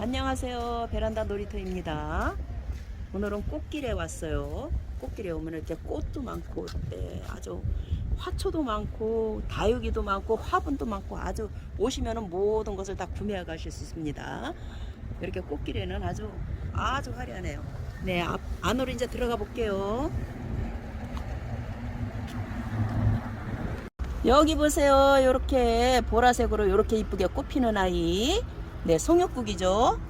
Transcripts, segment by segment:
안녕하세요. 베란다 놀이터입니다. 오늘은 꽃길에 왔어요. 꽃길에 오면 이렇게 꽃도 많고, 네, 아주 화초도 많고, 다육이도 많고, 화분도 많고, 아주 오시면은 모든 것을 다 구매해 가실 수 있습니다. 이렇게 꽃길에는 아주 아주 화려하네요. 네, 앞, 안으로 이제 들어가 볼게요. 여기 보세요. 이렇게 보라색으로 이렇게 이쁘게 꽃피는 아이. 네, 송역국이죠.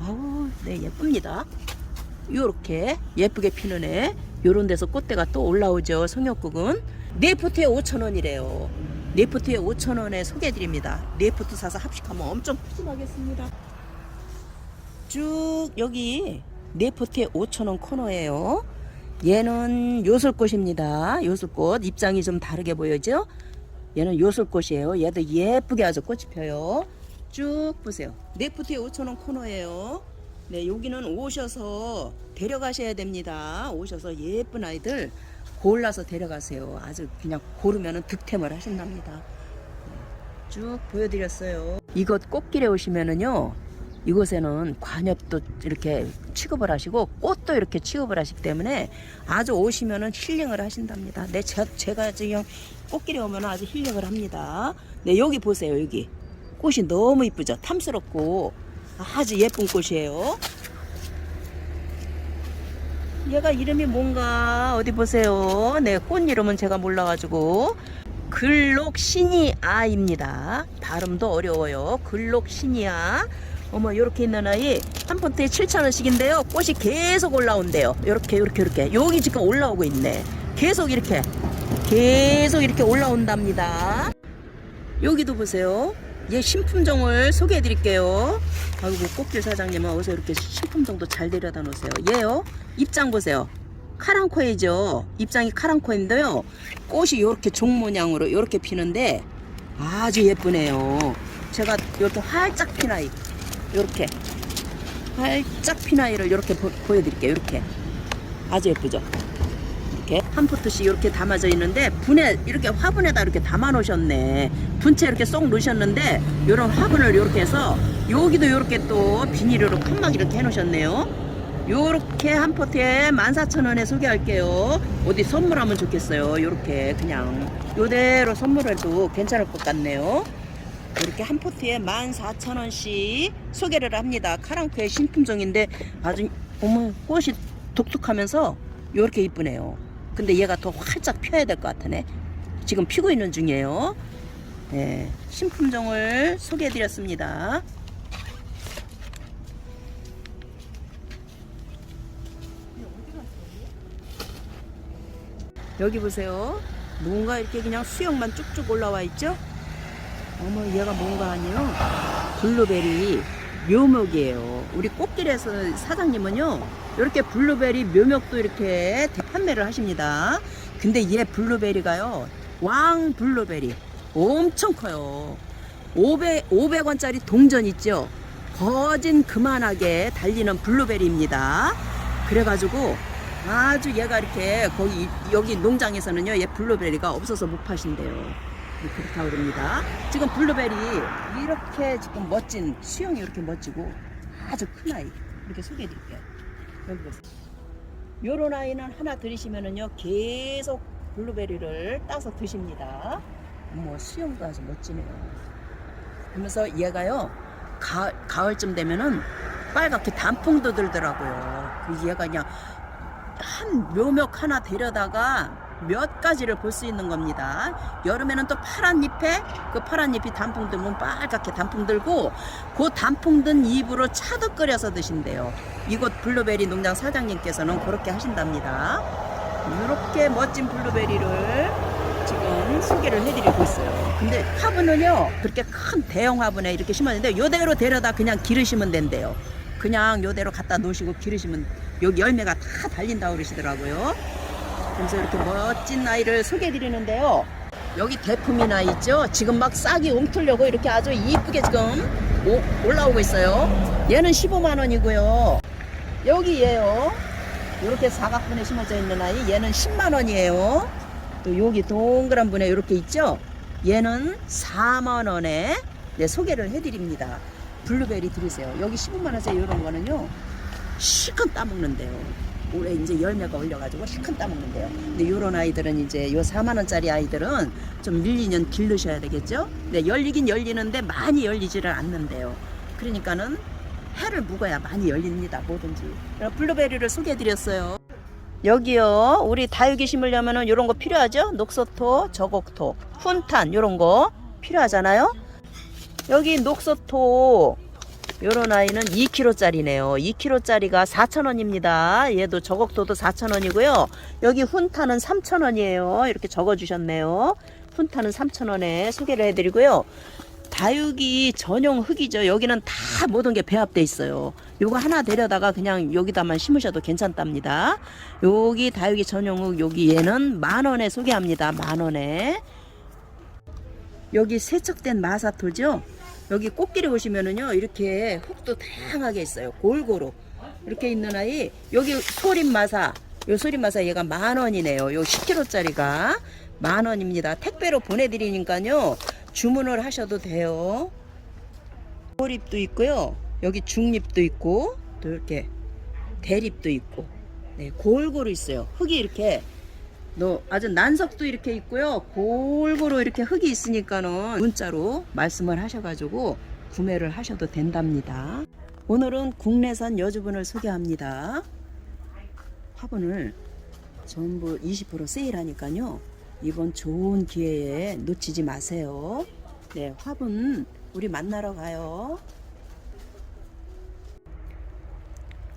아우, 네, 예쁩니다. 요렇게 예쁘게 피는 애. 요런 데서 꽃대가 또 올라오죠. 송역국은. 네 포트에 5,000원이래요. 네 포트에 5,000원에 소개해드립니다. 네 포트 사서 합식하면 엄청 푸짐하겠습니다. 쭉 여기 네 포트에 5,000원 코너예요. 얘는 요술꽃입니다. 요술꽃 입장이 좀 다르게 보여죠? 얘는 요술꽃이에요. 얘도 예쁘게 아주 꽃이 펴요. 쭉 보세요. 네프트에 5,000원 코너예요. 네, 여기는 오셔서 데려가셔야 됩니다. 오셔서 예쁜 아이들 골라서 데려가세요. 아주 그냥 고르면 득템을 하신답니다. 네, 쭉 보여드렸어요. 이곳 꽃길에 오시면은요. 이곳에는 관엽도 이렇게 취급을 하시고 꽃도 이렇게 취급을 하시기 때문에 아주 오시면은 힐링을 하신답니다. 네, 제, 제가 지금 꽃길에 오면 아주 힐링을 합니다. 네, 여기 보세요, 여기. 꽃이 너무 이쁘죠? 탐스럽고 아주 예쁜 꽃이에요. 얘가 이름이 뭔가 어디 보세요. 네, 꽃 이름은 제가 몰라가지고 글록시니아입니다. 발음도 어려워요. 글록시니아. 어머 이렇게 있는 아이 한 폰트에 7,000원씩인데요. 꽃이 계속 올라온대요. 이렇게 이렇게 이렇게 여기 지금 올라오고 있네. 계속 이렇게 계속 이렇게 올라온답니다. 여기도 보세요. 얘 신품종을 소개해 드릴게요. 아이고 꽃길 사장님은 어서 이렇게 신품종도 잘 데려다 놓으세요. 얘요. 입장 보세요. 카랑코이죠. 입장이 카랑코인데요. 꽃이 이렇게 종 모양으로 이렇게 피는데 아주 예쁘네요. 제가 이렇게 활짝 핀 아이, 이렇게 활짝 핀 아이를 이렇게 보, 보여드릴게요. 이렇게 아주 예쁘죠. 이렇게 한 포트씩 이렇게 담아져 있는데 분에 이렇게 화분에다 이렇게 담아 놓으셨네. 분채 이렇게 쏙 넣으셨는데 이런 화분을 이렇게 해서 여기도 이렇게 또 비닐으로 칸막 이렇게 해 놓으셨네요. 요렇게 한 포트에 14,000원에 소개할게요. 어디 선물하면 좋겠어요. 요렇게 그냥 요대로 선물해도 괜찮을 것 같네요. 이렇게 한 포트에 14,000원씩 소개를 합니다. 카랑크의 신품종인데 아주 어머 꽃이 독특하면서 요렇게 이쁘네요. 근데 얘가 더 활짝 펴야 될 것 같으네. 지금 피고 있는 중이에요. 네, 신품종을 소개해드렸습니다. 여기 보세요. 뭔가 이렇게 그냥 수영만 쭉쭉 올라와 있죠? 어머, 얘가 뭔가 아니요. 블루베리 묘목이에요. 우리 꽃길에서 사장님은요, 이렇게 블루베리 묘목도 이렇게 대 판매를 하십니다. 근데 얘 블루베리가요, 왕 블루베리. 엄청 커요. 500, 500원짜리 동전 있죠? 거진 그만하게 달리는 블루베리입니다. 그래가지고 아주 얘가 이렇게 거기 여기 농장에서는요 얘 블루베리가 없어서 못 파신대요 네, 그렇다고 그럽니다 지금 블루베리 이렇게 지금 멋진 수영이 이렇게 멋지고 아주 큰 아이 이렇게 소개해 드릴게요 여기 보세요 요런 아이는 하나 들이시면은요 계속 블루베리를 따서 드십니다. 뭐 수영도 아주 멋지네요. 그러면서 얘가요 가을, 가을쯤 되면은 빨갛게 단풍도 들더라고요. 그 얘가 그냥 한 묘목 하나 데려다가 몇 가지를 볼 수 있는 겁니다. 여름에는 또 파란 잎에 그 파란 잎이 단풍 들면 빨갛게 단풍 들고 그 단풍 든 잎으로 차도 끓여서 드신대요. 이곳 블루베리 농장 사장님께서는 그렇게 하신답니다. 이렇게 멋진 블루베리를 지금 소개를 해드리고 있어요. 근데 화분은요 그렇게 큰 대형 화분에 이렇게 심었는데 요대로 데려다 그냥 기르시면 된대요. 그냥 요대로 갖다 놓으시고 기르시면 여기 열매가 다 달린다고 그러시더라고요. 그래서 이렇게 멋진 아이를 소개해 드리는데요. 여기 대품이 나 있죠? 지금 막 싹이 옮틀려고 이렇게 아주 이쁘게 지금 오- 올라오고 있어요. 얘는 15만 원이고요. 여기 얘요. 이렇게 사각분에 심어져 있는 아이 얘는 10만 원이에요. 또 여기 동그란 분에 이렇게 있죠? 얘는 4만 원에 네, 소개를 해드립니다. 블루베리 들으세요. 여기 15만 원짜리 이런 거는요. 실컷 따먹는데요. 올해 이제 열매가 올려가지고 실컷 따먹는데요. 근데 요런 아이들은 이제 요 4만 원짜리 아이들은 좀 밀리년 길르셔야 되겠죠. 근데 열리긴 열리는데 많이 열리지를 않는데요. 그러니까는 해를 묵어야 많이 열립니다. 뭐든지. 블루베리를 소개해드렸어요. 여기요. 우리 다육이 심으려면 은 요런 거 필요하죠? 녹소토, 저곡토, 훈탄 요런 거 필요하잖아요. 여기 녹소토 요런 아이는 2kg짜리네요. 2kg짜리가 4,000원입니다. 얘도 저곡토도 4,000원이고요. 여기 훈타는 3,000원이에요. 이렇게 적어 주셨네요. 훈타는 3,000원에 소개를 해 드리고요. 다육이 전용 흙이죠. 여기는 다 모든 게 배합돼 있어요. 요거 하나 데려다가 그냥 여기다만 심으셔도 괜찮답니다. 여기 다육이 전용 흙 여기 얘는 만 원에 소개합니다. 만 원에. 여기 세척된 마사토죠. 여기 꽃길에 오시면은요 이렇게 흙도 다양하게 있어요. 골고루 이렇게 있는 아이 여기 소림 마사 요 소림 마사 얘가 만 원이네요. 요 10kg짜리가 만 원입니다. 택배로 보내드리니까요 주문을 하셔도 돼요. 고립도 있고요. 여기 중립도 있고 또 이렇게 대립도 있고 네, 골고루 있어요. 흙이 이렇게 너 아주 난석도 이렇게 있고요. 골고루 이렇게 흙이 있으니까는 문자로 말씀을 하셔가지고 구매를 하셔도 된답니다. 오늘은 국내산 여주분을 소개합니다. 화분을 전부 20% 세일하니까요. 이번 좋은 기회에 놓치지 마세요. 네, 화분 우리 만나러 가요.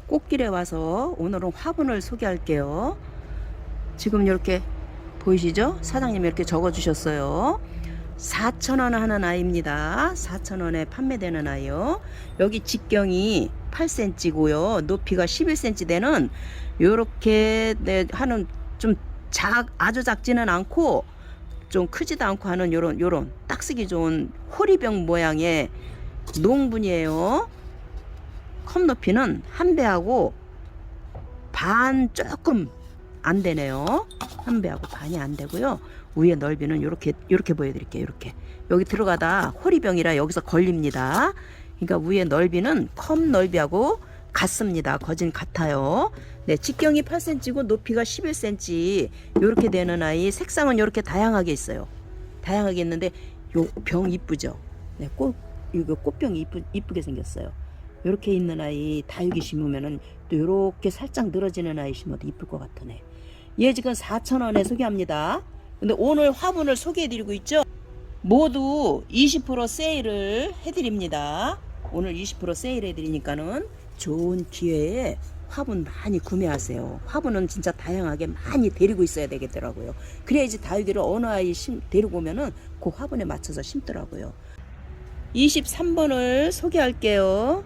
꽃길에 와서 오늘은 화분을 소개할게요. 지금 이렇게 보이시죠? 사장님이 이렇게 적어 주셨어요. 4,000원 하는 아이입니다. 4,000원에 판매되는 아이요. 여기 직경이 8cm고요. 높이가 11cm 되는 요렇게 네, 하는 좀 작, 아주 작지는 않고 좀 크지도 않고 하는 요런 요런 딱 쓰기 좋은 호리병 모양의 농분이에요. 컵 높이는 한 배하고 반 조금 안 되네요. 한 배하고 반이 안 되고요. 위에 넓이는 이렇게 이렇게 보여드릴게요. 이렇게 여기 들어가다 호리병이라 여기서 걸립니다. 그러니까 위에 넓이는 컵 넓이하고 같습니다. 거진 같아요. 네, 직경이 8cm고 높이가 11cm 이렇게 되는 아이 색상은 이렇게 다양하게 있어요. 다양하게 있는데 요 병 이쁘죠? 네, 꽃 이거 꽃병이 이쁘, 이쁘게 생겼어요. 이렇게 있는 아이 다육이 심으면은 또 이렇게 살짝 늘어지는 아이 심어도 이쁠 것 같으네. 얘 지금 4,000원에 소개합니다. 근데 오늘 화분을 소개해드리고 있죠. 모두 20% 세일을 해드립니다. 오늘 20% 세일 해드리니까는 좋은 기회에 화분 많이 구매하세요. 화분은 진짜 다양하게 많이 데리고 있어야 되겠더라고요. 그래야지 다육이를 어느 아이 심, 데리고 오면은 그 화분에 맞춰서 심더라고요. 23번을 소개할게요.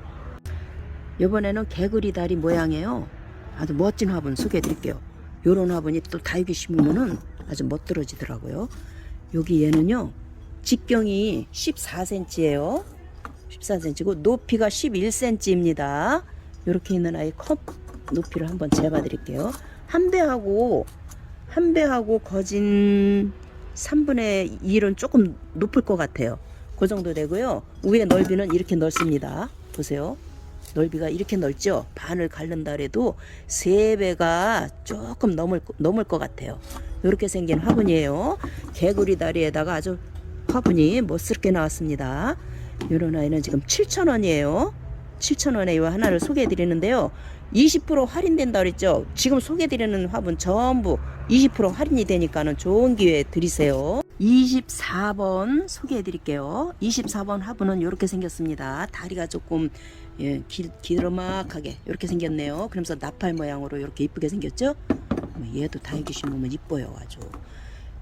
이번에는 개구리 다리 모양이에요. 아주 멋진 화분 소개해 드릴게요. 요런 화분이 또 다육이 심으면은 아주 멋들어지더라고요. 여기 얘는요, 직경이 14cm예요. 14cm고 높이가 11cm입니다. 이렇게 있는 아이 컵 높이를 한번 재봐 드릴게요. 한 배하고 한 배하고 거진 3분의 1은 조금 높을 것 같아요. 그 정도 되고요. 위에 넓이는 이렇게 넓습니다. 보세요. 넓이가 이렇게 넓죠. 반을 가른다 해도 세 배가 조금 넘을 넘을 것 같아요. 이렇게 생긴 화분이에요. 개구리 다리에다가 아주 화분이 멋스럽게 나왔습니다. 이런 아이는 지금 7,000원이에요. 7,000원에 이 하나를 소개해 드리는데요. 20% 할인된다 그랬죠. 지금 소개해 드리는 화분 전부 20% 할인이 되니까는 좋은 기회 드리세요. 24번 소개해 드릴게요. 24번 화분은 이렇게 생겼습니다. 다리가 조금 예, 길, 기르막하게 이렇게 생겼네요. 그러면서 나팔 모양으로 이렇게 이쁘게 생겼죠. 뭐 얘도 다육이 심으면 이뻐요 아주.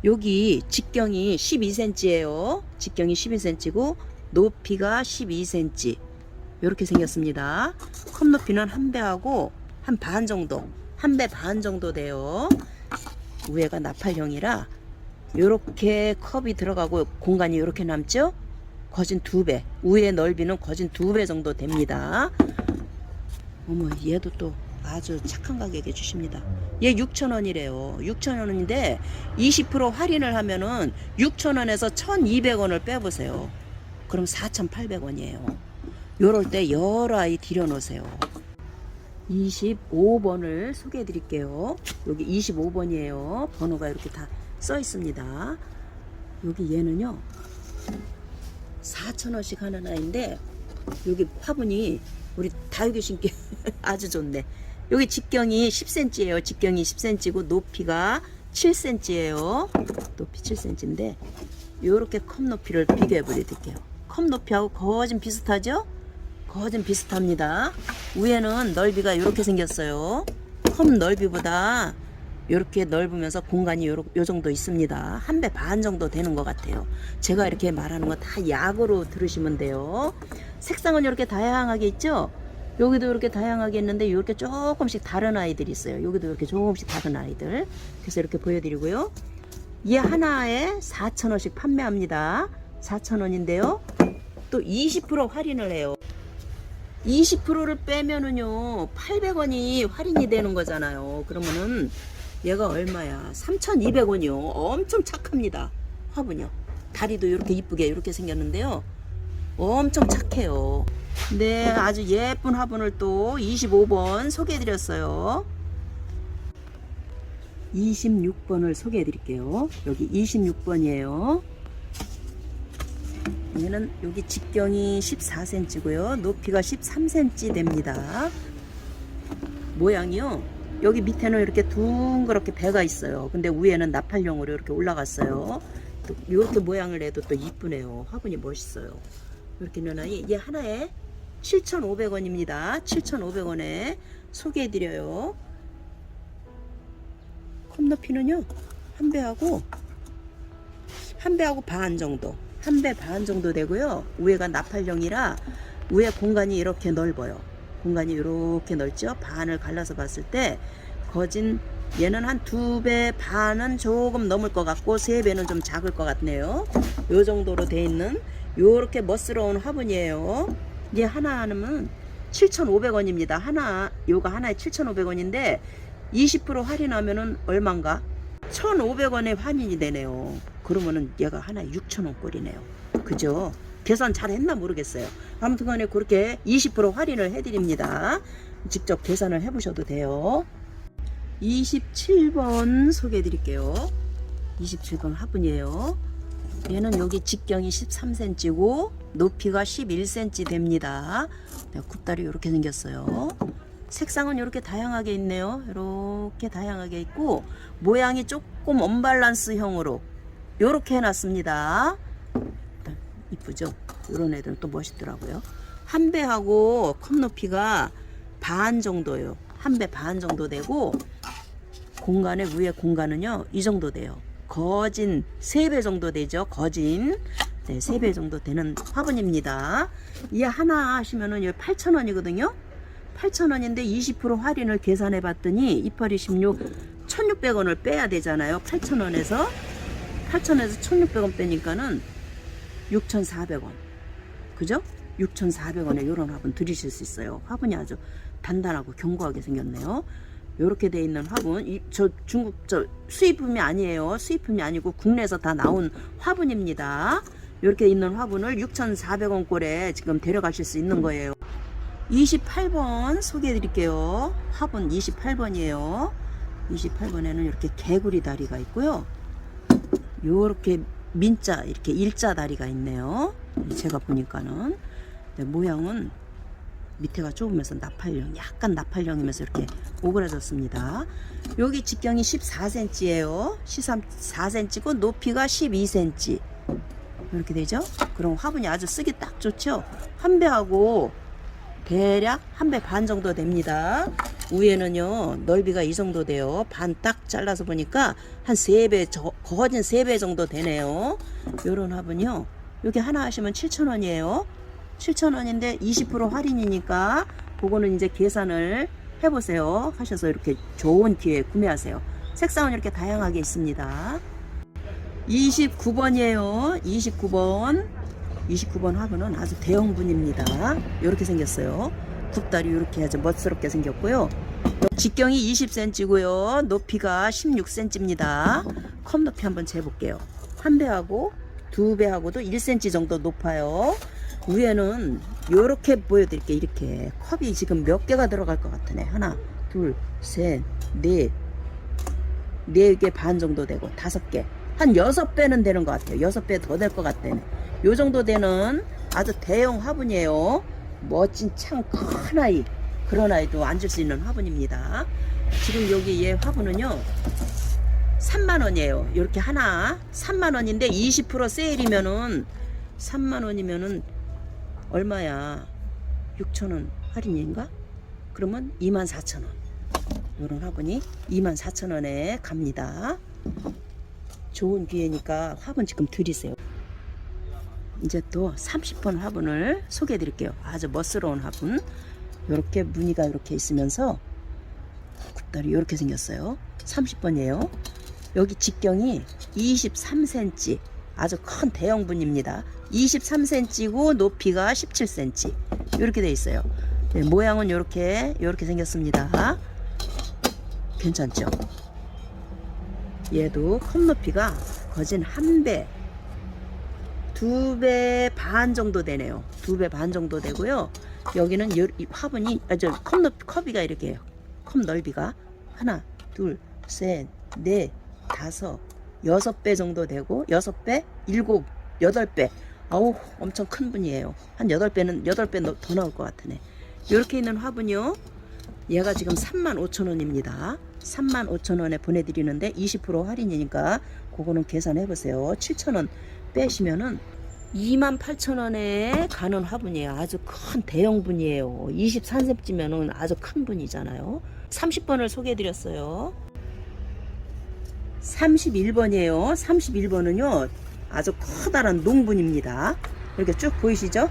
여기 직경이 12cm예요. 직경이 12cm고 높이가 12cm. 이렇게 생겼습니다. 컵 높이는 한 배하고 한 반 정도, 한 배 반 정도 돼요. 위에가 나팔형이라 이렇게 컵이 들어가고 공간이 이렇게 남죠? 거진 두 배. 위의 넓이는 거진 두 배 정도 됩니다. 어머, 얘도 또 아주 착한 가격에 주십니다. 얘 6,000원이래요. 6,000원인데 20% 할인을 하면은 6,000원에서 1,200원을 빼보세요. 그럼 4,800원이에요. 요럴 때 여러 아이 들여놓으세요. 25번을 소개해 드릴게요. 여기 25번이에요. 번호가 이렇게 다 써 있습니다. 여기 얘는요. 4,000원씩 하는 아이인데 여기 화분이 우리 다육이 신기 아주 좋네. 여기 직경이 10cm예요. 직경이 10cm고 높이가 7cm예요. 높이 7cm인데 요렇게 컵 높이를 비교해 보여드릴게요. 컵 높이하고 거진 비슷하죠? 거진 비슷합니다. 위에는 넓이가 이렇게 생겼어요. 컵 넓이보다 이렇게 넓으면서 공간이 요, 요 정도 있습니다. 한 배 반 정도 되는 것 같아요. 제가 이렇게 말하는 거 다 약으로 들으시면 돼요. 색상은 이렇게 다양하게 있죠? 여기도 이렇게 다양하게 있는데 이렇게 조금씩 다른 아이들이 있어요. 여기도 이렇게 조금씩 다른 아이들. 그래서 이렇게 보여드리고요. 얘 하나에 4,000원씩 판매합니다. 4,000원인데요. 또 20% 할인을 해요. 20%를 빼면은요 800원이 할인이 되는 거잖아요 그러면은 얘가 얼마야? 3200원이요. 엄청 착합니다. 화분이요. 다리도 이렇게 이쁘게 이렇게 생겼는데요. 엄청 착해요. 네 아주 예쁜 화분을 또 25번 소개해 드렸어요. 26번을 소개해 드릴게요. 여기 26번이에요. 얘는 여기 직경이 14cm고요. 높이가 13cm 됩니다. 모양이요. 여기 밑에는 이렇게 둥그렇게 배가 있어요. 근데 위에는 나팔용으로 이렇게 올라갔어요. 또 이렇게 모양을 내도 또 이쁘네요. 화분이 멋있어요. 이렇게 아이 얘 하나에 7,500원입니다. 7,500원에 소개해드려요. 컵 높이는요. 한 배하고 한 배하고 반 정도. 한 배 반 정도 되고요. 위에가 나팔형이라 위에 공간이 이렇게 넓어요. 공간이 이렇게 넓죠. 반을 갈라서 봤을 때 거진 얘는 한 두 배 반은 조금 넘을 것 같고 세 배는 좀 작을 것 같네요. 요 정도로 돼 있는 요렇게 멋스러운 화분이에요. 얘 하나 하면 7,500원입니다. 하나 요가 하나에 7,500원인데 20% 할인하면은 얼마인가? 1,500원에 할인이 되네요. 그러면은 얘가 하나에 6,000원 꼴이네요. 그죠? 계산 잘 했나 모르겠어요. 아무튼 간에 그렇게 20% 할인을 해드립니다. 직접 계산을 해보셔도 돼요. 27번 소개해 드릴게요. 27번 화분이에요. 얘는 여기 직경이 13cm고 높이가 11cm 됩니다. 네, 굽다리 이렇게 생겼어요. 색상은 이렇게 다양하게 있네요. 이렇게 다양하게 있고 모양이 조금 언밸런스형으로 이렇게 해놨습니다. 이쁘죠? 이런 애들은 또 멋있더라고요. 한 배하고 컵 높이가 반 정도요. 한 배 반 정도 되고 공간의 위에 공간은요 이 정도 돼요. 거진 세 배 정도 되죠. 거진 네, 세배 정도 되는 화분입니다. 이 하나 하시면은 여기 8,000원이거든요. 8,000원인데 20% 할인을 계산해 봤더니 이파리 16 1,600원을 빼야 되잖아요. 8,000원에서 8,000원에서 1,600원 빼니까는 6,400원. 그죠? 6,400원에 이런 화분 드리실 수 있어요. 화분이 아주 단단하고 견고하게 생겼네요. 이렇게 돼 있는 화분, 이, 저 중국 저 수입품이 아니에요. 수입품이 아니고 국내에서 다 나온 화분입니다. 이렇게 있는 화분을 6,400원 꼴에 지금 데려가실 수 있는 거예요. 28번 소개해 드릴게요. 화분 28번이에요. 28번에는 이렇게 개구리 다리가 있고요. 요렇게 민자 이렇게 일자 다리가 있네요. 제가 보니까는 네, 모양은 밑에가 좁으면서 나팔형 약간 나팔형이면서 이렇게 오그라졌습니다. 여기 직경이 14cm예요. 14cm고 높이가 12cm 이렇게 되죠. 그럼 화분이 아주 쓰기 딱 좋죠. 한 배하고 대략 한 배 반 정도 됩니다. 위에는요 넓이가 이 정도 돼요. 반 딱 잘라서 보니까 한 세 배 거진 세 배 정도 되네요. 요런 화분요. 여기 하나 하시면 7,000원이에요. 7,000원인데 20% 할인이니까 그거는 이제 계산을 해보세요. 하셔서 이렇게 좋은 기회에 구매하세요. 색상은 이렇게 다양하게 있습니다. 29번이에요. 29번. 29번 화분은 아주 대형 분입니다. 이렇게 생겼어요. 굽다리 이렇게 아주 멋스럽게 생겼고요. 직경이 20cm고요. 높이가 16cm입니다. 컵 높이 한번 재볼게요. 한 배하고 두 배하고도 1cm 정도 높아요. 위에는 요렇게 보여드릴게요. 이렇게 컵이 지금 몇 개가 들어갈 것 같으네. 하나, 둘, 셋, 넷, 네 개 반 정도 되고 다섯 개. 한 여섯 배는 되는 것 같아요. 여섯 배 더 될 것 같다네. 요 정도 되는 아주 대형 화분이에요. 멋진 참큰 아이. 그런 아이도 앉을 수 있는 화분입니다. 지금 여기 얘 화분은요. 3만 원이에요. 이렇게 하나 3만 원인데 20% 세일이면은 3만 원이면은 얼마야? 6천 원 할인인가? 그러면 2만 4천 원. 이런 화분이 2만 4천 원에 갑니다. 좋은 기회니까 화분 지금 드리세요. 이제 또 30번 화분을 소개해 드릴게요. 아주 멋스러운 화분. 이렇게 무늬가 이렇게 있으면서 굽다리 이렇게 생겼어요. 30번이에요. 여기 직경이 23cm. 아주 큰 대형 분입니다. 23cm고 높이가 17cm. 이렇게 돼 있어요. 네, 모양은 이렇게 이렇게 생겼습니다. 괜찮죠? 얘도 컵 높이가 거진 한 배, 두 배 반 정도 되네요. 두 배 반 정도 되고요. 여기는 화분이 아 저 컵 높이 컵이가 이렇게 해요. 컵 넓이가 하나, 둘, 셋, 넷, 다섯, 여섯 배 정도 되고 여섯 배, 일곱, 여덟 배. 아우 엄청 큰 분이에요. 한 여덟 배는 여덟 배 더 나올 것 같으네. 이렇게 있는 화분이요. 얘가 지금 3만 5천 원입니다. 3만 5천 원에 보내드리는데 20% 할인이니까 그거는 계산해 보세요. 7천 원 빼시면은 2만 8천 원에 가는 화분이에요. 아주 큰 대형 분이에요. 23cm면은 아주 큰 분이잖아요. 30번을 소개해 드렸어요. 31번이에요. 31번은요. 아주 커다란 농분입니다. 이렇게 쭉 보이시죠?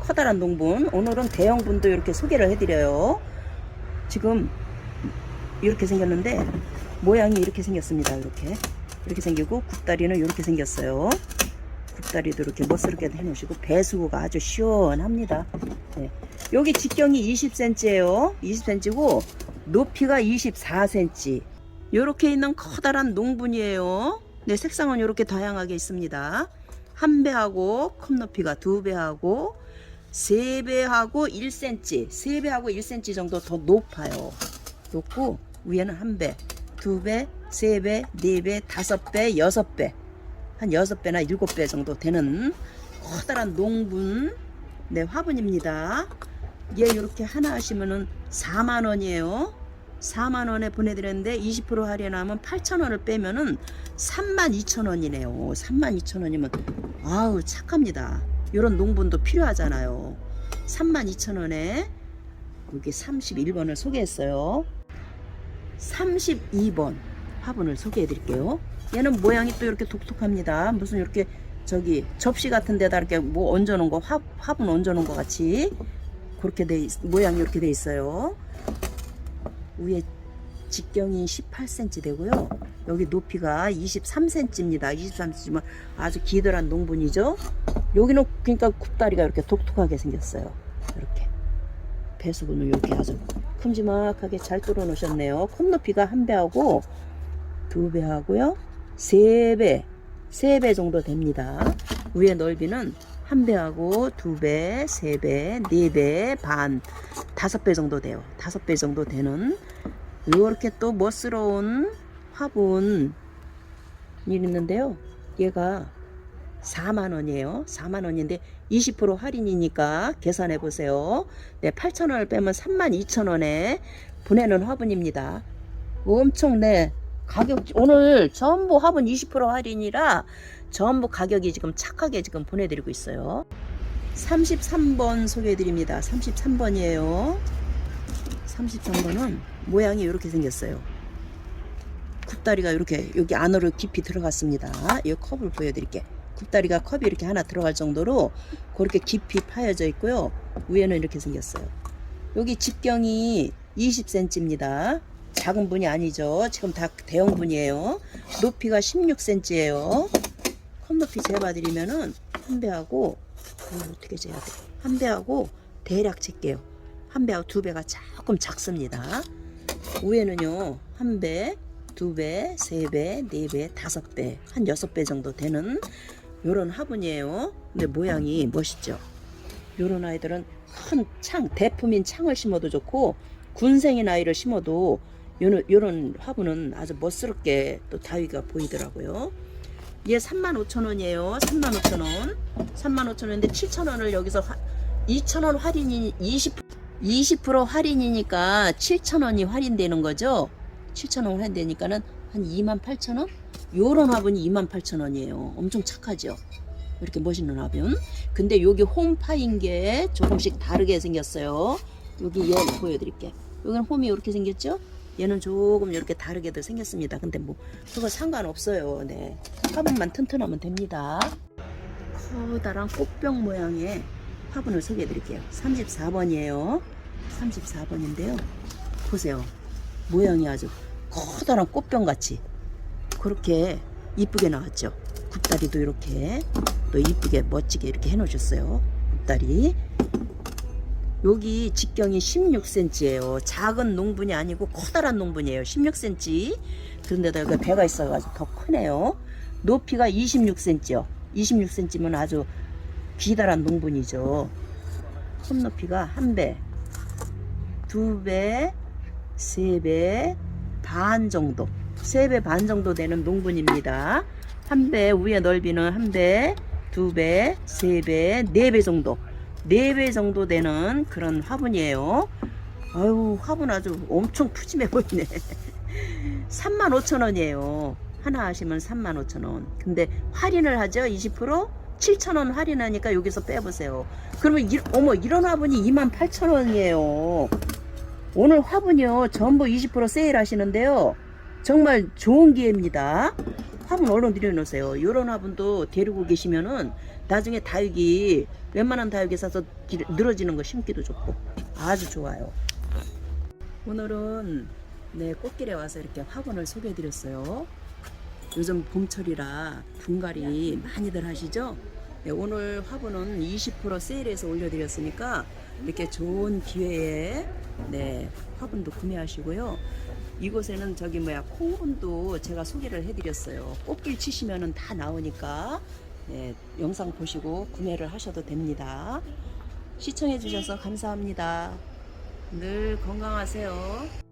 커다란 농분. 오늘은 대형분도 이렇게 소개를 해 드려요. 지금 이렇게 생겼는데 모양이 이렇게 생겼습니다. 이렇게 이렇게 생기고 굽다리는 이렇게 생겼어요. 굽다리도 이렇게 멋스럽게 해놓으시고 배수구가 아주 시원합니다. 네. 여기 직경이 20cm예요. 20cm고 높이가 24cm. 이렇게 있는 커다란 농분이에요. 네, 색상은 이렇게 다양하게 있습니다. 한 배하고 컵 높이가 두 배하고 세 배하고 1cm, 세 배하고 1cm 정도 더 높아요. 높고 위에는 한 배, 두 배, 세 배, 네 배, 다섯 배, 여섯 배, 한 여섯 배나 일곱 배 정도 되는 커다란 농분 네 화분입니다. 얘 이렇게 하나 하시면은 4만 원이에요. 4만 원에 보내드렸는데 20% 할인하면 8천 원을 빼면은 3만 2천 원이네요. 3만 2천 원이면 아우 착합니다. 이런 농분도 필요하잖아요. 3만 2천 원에 여기 31번을 소개했어요. 32번 화분을 소개해 드릴게요. 얘는 모양이 또 이렇게 독특합니다. 무슨 이렇게 저기 접시 같은 데다 이렇게 뭐 얹어 놓은 거 화, 화분 얹어 놓은 거 같이 그렇게 돼 있, 모양이 이렇게 돼 있어요. 위에 직경이 18cm 되고요. 여기 높이가 23cm입니다. 23cm면 아주 기더란 농분이죠. 여기는 그러니까 굽다리가 이렇게 독특하게 생겼어요. 이렇게 배수분을 이렇게 아주 큼지막하게 잘 뚫어 놓으셨네요. 컵 높이가 한 배하고 두 배 하고요. 세 배, 세 배 정도 됩니다. 위에 넓이는 한 배하고 두 배, 세 배, 네 배, 반, 다섯 배 정도 돼요. 다섯 배 정도 되는 이렇게 또 멋스러운 화분이 있는데요. 얘가 4만 원이에요. 4만 원인데 20% 할인이니까 계산해 보세요. 네, 8천 원을 빼면 3만 2천 원에 보내는 화분입니다. 엄청 네 가격 오늘 전부 화분 20% 할인이라 전부 가격이 지금 착하게 지금 보내드리고 있어요. 33번 소개해드립니다. 33번이에요. 33번은 모양이 이렇게 생겼어요. 굽다리가 이렇게 여기 안으로 깊이 들어갔습니다. 이 컵을 보여드릴게요. 굽다리가 컵이 이렇게 하나 들어갈 정도로 그렇게 깊이 파여져 있고요. 위에는 이렇게 생겼어요. 여기 직경이 20cm입니다. 작은 분이 아니죠. 지금 다 대형 분이에요. 높이가 16cm예요. 컵 높이 재봐드리면은 한 배하고 이거 어떻게 재야 돼? 한 배하고 대략 잴게요. 한 배하고 두 배가 조금 작습니다. 위에는요 한 배, 두 배, 세 배, 네 배, 다섯 배, 한 여섯 배 정도 되는 요런 화분이에요. 근데 모양이 멋있죠. 요런 아이들은 큰 창, 대품인 창을 심어도 좋고 군생인 아이를 심어도 요런, 요런 화분은 아주 멋스럽게 또 다위가 보이더라고요. 얘 35,000원이에요. 35,000원. 35,000원인데 7,000원을 여기서 2,000원 할인이 20 20% 할인이니까 7,000원이 할인되는 거죠. 7,000원 할인되니까는 한 28,000원? 요런 화분이 28,000원이에요. 엄청 착하죠. 이렇게 멋있는 화분. 근데 여기 홈파인 게 조금씩 다르게 생겼어요. 여기 얘 보여드릴게. 여기는 홈이 이렇게 생겼죠? 얘는 조금 이렇게 다르게도 생겼습니다. 근데 뭐 그거 상관없어요. 네. 화분만 튼튼하면 됩니다. 커다란 꽃병 모양의 화분을 소개해 드릴게요. 34번이에요. 34번인데요. 보세요. 모양이 아주 커다란 꽃병 같이 그렇게 이쁘게 나왔죠. 굽다리도 이렇게 또 이쁘게 멋지게 이렇게 해 놓으셨어요. 굽다리. 여기 직경이 16cm예요. 작은 농분이 아니고 커다란 농분이에요. 16cm. 그런데다 여기 배가 있어가지고 더 크네요. 높이가 26cm요. 26cm면 아주 기다란 농분이죠. 컵 높이가 한 배, 두 배, 세 배, 반 정도. 세 배 반 정도 되는 농분입니다. 한 배, 위에 넓이는 한 배, 두 배, 세 배, 네 배 정도. 네배 정도 되는 그런 화분이에요. 아유, 화분 아주 엄청 푸짐해 보이네. 35,000원이에요. 하나 하시면 35,000원. 근데 할인을 하죠? 20%? 7,000원 할인하니까 여기서 빼보세요. 그러면 이, 어머 이런 화분이 28,000원이에요. 오늘 화분이요 전부 20% 세일 하시는데요. 정말 좋은 기회입니다. 화분 얼른 들여놓으세요. 이런 화분도 데리고 계시면은 나중에 다육이 웬만한 다육이 사서 길- 늘어지는 거 심기도 좋고 아주 좋아요. 오늘은 네 꽃길에 와서 이렇게 화분을 소개해드렸어요. 요즘 봄철이라 분갈이 많이들 하시죠? 네, 오늘 화분은 20% 세일해서 올려드렸으니까 이렇게 좋은 기회에 네, 화분도 구매하시고요. 이곳에는 저기 뭐야 콩분도 제가 소개를 해드렸어요. 꽃길 치시면은 다 나오니까 네, 영상 보시고 구매를 하셔도 됩니다. 시청해주셔서 감사합니다. 늘 건강하세요.